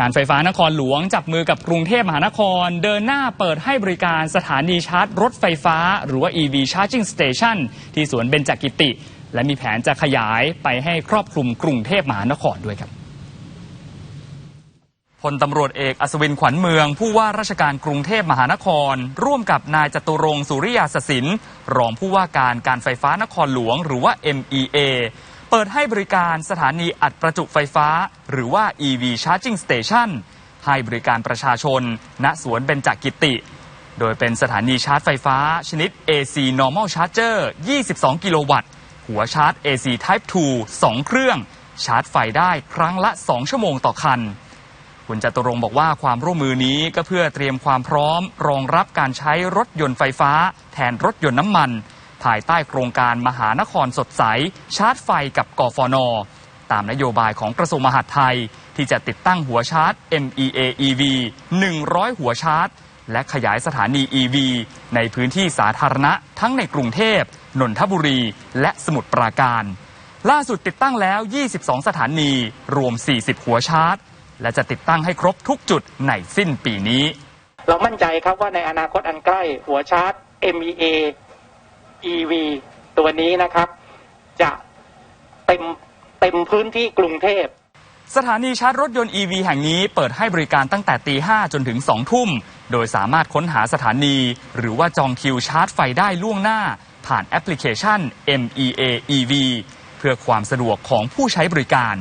การไฟฟ้านครหลวงจับมือกับกรุงเทพมหานคร เดินหน้าเปิดให้บริการสถานีชาร์จรถไฟฟ้า หรือว่า EV Charging Station ที่สวนเบญจกิติ และมีแผนจะขยายไปให้ครอบคลุมกรุงเทพมหานครด้วยครับพลตำรวจเอกอัศวินขวัญเมือง ผู้ว่าราชการกรุงเทพมหานคร ร่วมกับนายจตุรงสุริยาสสิน รองผู้ว่าการการไฟฟ้านครหลวง หรือว่า MEA ปิดให้บริการสถานีอัดประจุไฟฟ้า หรือว่า EV Charging Station ให้บริการประชาชน ณสวนเบญจกิติ โดยเป็นสถานีชาร์จไฟฟ้า ชนิด AC Normal Charger 22 กิโลวัตต์ หัวชาร์จ AC Type 2 2 เครื่อง ชาร์จไฟได้ครั้งละ 2 ชั่วโมงต่อคัน คุณจตุรงค์บอกว่าความร่วมมือนี้ก็เพื่อเตรียมความพร้อม รองรับการใช้รถยนต์ไฟฟ้า แทนรถยนต์น้ำมัน ภายใต้โครงการมหานครสดใส ชาร์จไฟกับกฟน ตามนโยบายของกระทรวงมหาดไทย ที่จะติดตั้งหัวชาร์จ MEA EV 100 หัวชาร์จ และขยายสถานี EV ในพื้นที่สาธารณะทั้งในกรุงเทพนนทบุรี และสมุทรปราการ ล่าสุดติดตั้งแล้ว 22 สถานี รวม 40 หัวชาร์จ และจะติดตั้งให้ครบทุกจุดในสิ้นปีนี้ เรามั่นใจครับว่าในอนาคตอันใกล้หัวชาร์จ MEA EV ตัวนี้นะครับ จะเต็มเต็มพื้นที่กรุงเทพ สถานีชาร์จรถยนต์ EV แห่งนี้เปิดให้บริการตั้งแต่ตี 5 จนถึง 2 ทุ่ม โดยสามารถค้นหาสถานี หรือว่าจองคิวชาร์จไฟได้ล่วงหน้า ผ่านแอปพลิเคชัน MEA EV เพื่อความสะดวกของผู้ใช้บริการ